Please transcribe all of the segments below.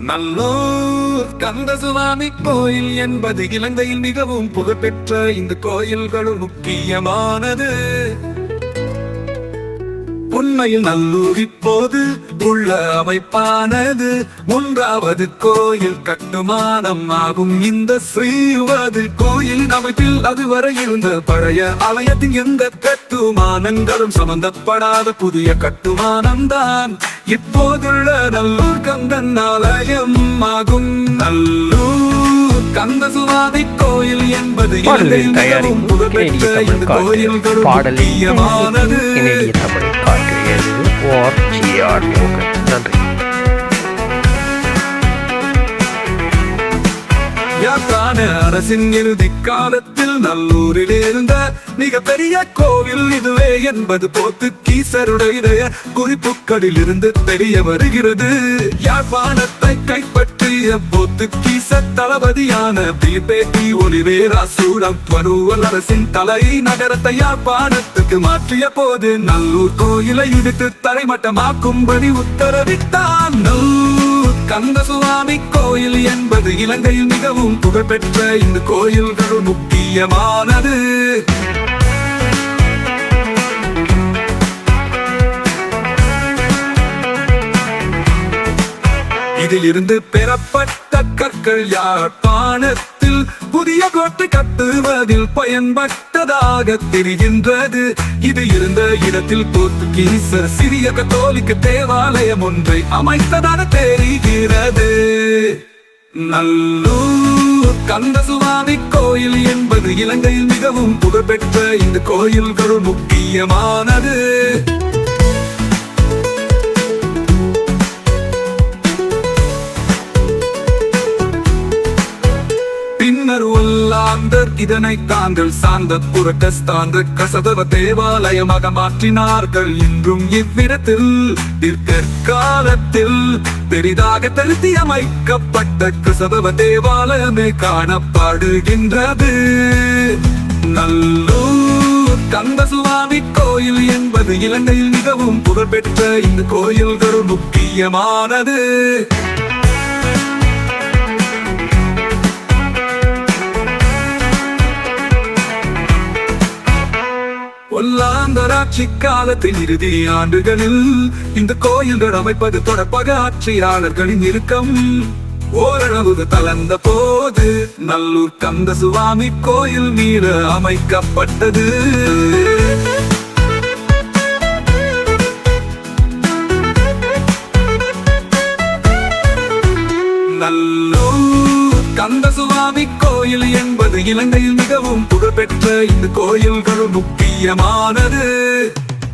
நல்லூர் கந்தசுவாமி கோயில் என்பது இலங்கையில் மிகவும் புகழ்பெற்ற இந்த கோயில்களும் முக்கியமானது. உண்மையில் நல்லூர் இப்போது உள்ள அமைப்பானது மூன்றாவது கோயில் கட்டுமானம் ஆகும். இந்த ஸ்ரீவது கோயில் அமைப்பில் அதுவரை இருந்த பழைய ஆலயத்தின் எந்த கட்டுமானங்களும் சம்பந்தப்படாத புதிய கட்டுமானம் தான் இப்போதுள்ள நல்லூர் கந்தன் ஆலயம் ஆகும். நல்லூர் கந்த சுவாதி கோயில் என்பது கெனடிய தமிழ் பாடலில் முக்கியமானது. கெனடிய தமிழ் எழுது ஓர் மோகன். நன்றி. ஞான அரசின் இறுதி காலத்தில் நல்லூரில் இருந்த மிகப்பெரிய கோவில் இதுவே என்பது போத்துக்கீசருடைய குறிப்புகளில் இருந்து தெரிய வருகிறது. யாழ்ப்பாணத்தை கைப்பற்றிய போத்துக்கீச தளபதியான பிபேபி ஒலிவேரா சூடம் பருவல் அரசின் தலை நகரத்தை யாழ்ப்பாணத்துக்கு மாற்றிய போது நல்லூர் கோயிலை இடித்து தரைமட்டமாக்கும்படி உத்தரவிட்டான். நல்லூர் கந்தசுவாமி கோயில் என்பது இலங்கையில் மிகவும் புகழ்பெற்ற இந்த கோயில்கள் முக்கியமானது. இதிலிருந்து பெறப்பட்ட கற்கள் யாழ்ப்பாணத்தில் புதிய கோட்டை கட்டுவதில் பயன்பட்டதாக தெரிகின்றது. இது இருந்த இடத்தில் போர்த்துகீச சிறிய கத்தோலிக்க தேவாலயம் ஒன்றை அமைத்ததாக தெரிகிறது. நல்லூர் கந்தசுவாமி கோயில் என்பது இலங்கையில் மிகவும் புகழ்பெற்ற இந்த கோயில்கள் முக்கியமானது. இதனை தாங்கள் சார்ந்த புரட்டஸ்தாந்த கசதவ தேவாலயமாக மாற்றினார்கள். இன்றும் இவ்விடத்தில் பிற்காலத்தில் பெரிதாக திருத்தி அமைக்கப்பட்ட கசதவ தேவாலயமே காணப்படுகின்றது. நல்லூர் கந்தசுவாமி கோயில் என்பது இலங்கையில் மிகவும் புகழ்பெற்ற இந்த கோயில்கள் முக்கியமானது. ஒல்லாந்தராட்சி காலத்தின் இறுதி ஆண்டுகளில் இந்த கோயில்கள் அமைப்பது தொடர்பாக ஆட்சியாளர்களின் இறுக்கம். ஓரளவு தளர்ந்த போது நல்லூர் கந்த சுவாமி கோயில் மீது அமைக்கப்பட்டது. நல்லூர் கந்தசுவாமி கோயில் என்பது இலங்கையில் மிகவும் புகழ்பெற்ற இந்த கோயில்களும் முக்கியமானது.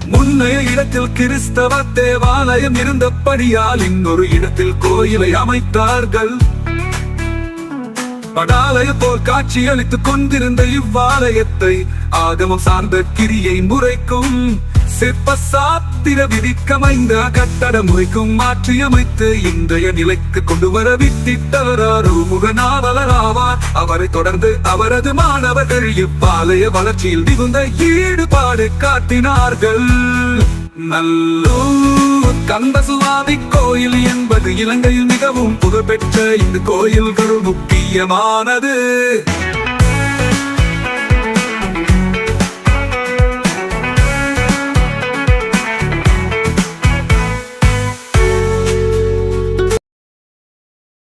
முன்னைய இடத்தில் கிறிஸ்தவ தேவாலயம் இருந்தபடியால் இன்னொரு இடத்தில் கோயிலை அமைத்தார்கள். படாலய போல் காட்சி அளித்துக் கொண்டிருந்த இவ்வாலயத்தை ஆகமம் சார்ந்த கிரியை முறைக்கும். சிற்ப சாத்திர விதிக்கமைந்த கட்டட முறைக்கும் மாற்றியமைத்து இன்றைய நிலைக்கு கொண்டு வர வித்திட்டவரார் ஆவார் அவரை தொடர்ந்து அவரது மாணவர்கள் இப்பாளைய வளர்ச்சியில் மிகுந்த ஈடுபாடு காட்டினார்கள். நல்லூர் கந்தசுவாமி கோயில் என்பது இலங்கையில் மிகவும் புகழ்பெற்ற இந்த கோயில்கள் முக்கியமானது.